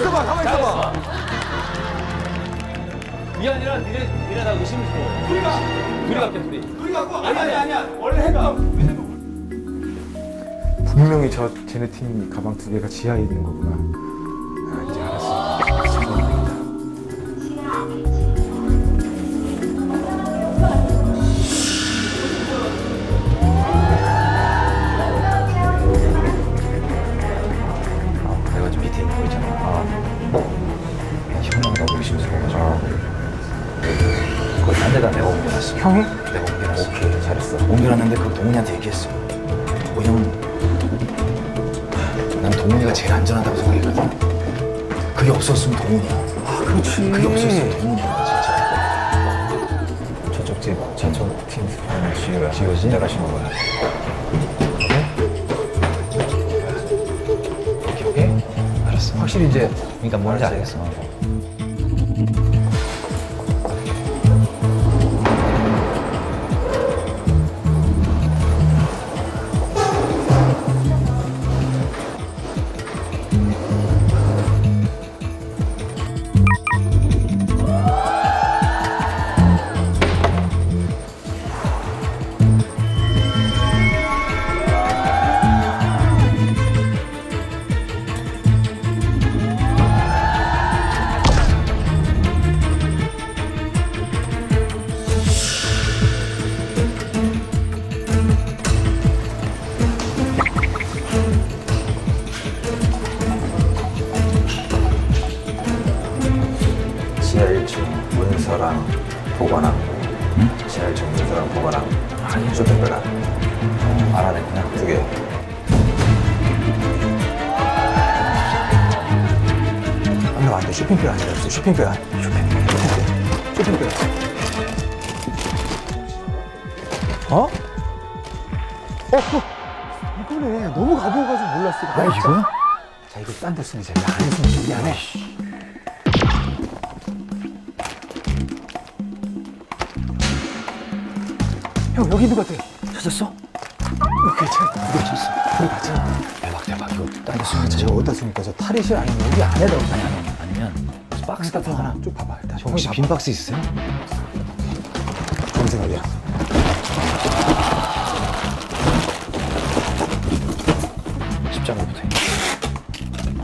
있어봐, 가만히 있어봐. 이 아니라 니네 니네 다 의심스러워. 둘이가 둘이 같아 둘이. 둘이 갖고 아니 아니 아니야. 원래 해가. 분명히 저 쟤네 팀 가방 두 개가 지하에 있는 거구나. 옮겨놨어. 형이? 내가 옮겨놨어. 오케이, 잘했어. 옮겨놨는데 그걸 동훈이한테 얘기했어. 왜냐면 난 동훈이가 제일 안전하다고 생각했거든. 그게 없었으면 동훈이야. 아, 그렇지. 그게 없었으면 동훈이야, 진짜. 저쪽 팀, 저쪽 팀. 지효야. 지효지? 내가 신은 거야. 오케이, 오케이. 알았어. 확실히 이제 그러니까 뭔지 알겠어. 지하 1층 문서랑 보관함. 지하 1층 문서랑 보관함. 아니. 쇼핑백안 알아냈구나. 두개. 안돼 안돼 쇼핑백 아니라 쇼핑백 아니 쇼핑백. 쇼핑백. 어? 어? 어? 이거네. 너무 가벼워가지고 몰랐어. 아 이거? 자 이거 딴데 쓰는 자 안에 쓰는 미안해 형 여기 있는 것 같아 찾았어? 이거 찾았어 우리 봤잖아 대박, 대박. 이거 딴데 아, 쓰면 저 어디다 쓰니까 저 탈의실 아니면 여기 안에다 아니, 아니, 아니면 박스 같은 거 하나. 쭉 봐봐 일단 혹시 빈 박스 있으세요? 뭔 생각이야? 십자가부터.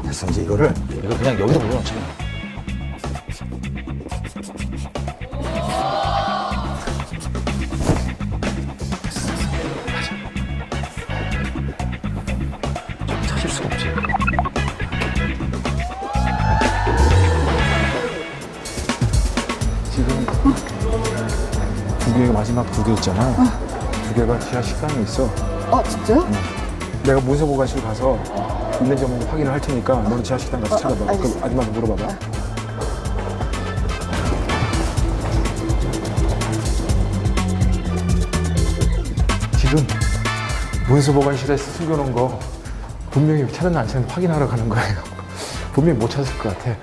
됐어 이제 이거를 이거 그냥 여기다 물어놓자. 개 마지막 두 개 있잖아. 두 개가 지하 식당에 있어. 아 진짜요? 내가 문서 보관실 가서 있는지 없는지 확인을 할 테니까 너는 지하 식당 가서 찾아봐. 그 알겠습니다. 아줌마한테 물어봐봐. 지금 문서 보관실에 숨겨놓은 거 분명히 찾았나 안 찾았나 확인하러 가는 거예요. 분명히 못 찾을 것 같아.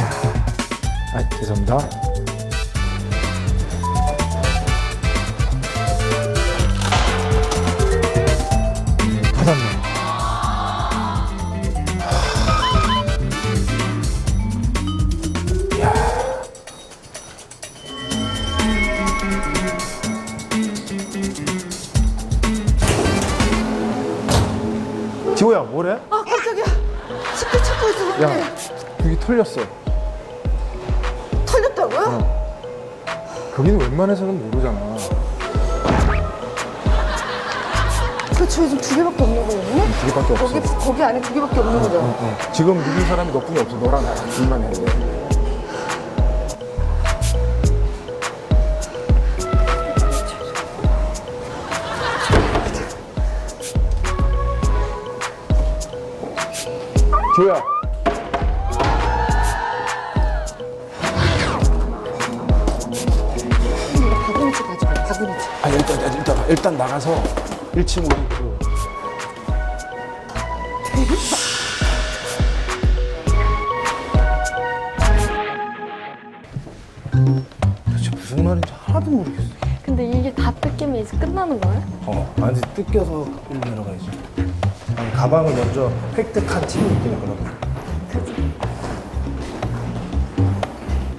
야, 아 죄송합니다. 지호야, 뭐래? 아 깜짝이야. 식구 찾고 있었는데 야, 여기 털렸어. 털렸다고요? 거기는 웬만해서는 모르잖아. 그렇죠 요즘 두 개밖에 없는 거였네? 두 개밖에 없어. 거기 거기 안에 두 개밖에 없는 거죠? 어, 지금 믿을 사람이 너뿐이 없어. 너랑 나랑 둘만 해. 조야. 이거 바구니지 가지고 바구니지. 아 일단 일단 일단 나가서 1층 우리 그 도대체 무슨 말인지 하나도 모르겠어. 근데 이게 다 뜯기면 이제 끝나는 거예요? 어, 아니 뜯겨서 갖고 내려가야지. 아, 가방을 먼저 획득한 팀이 이기는 그런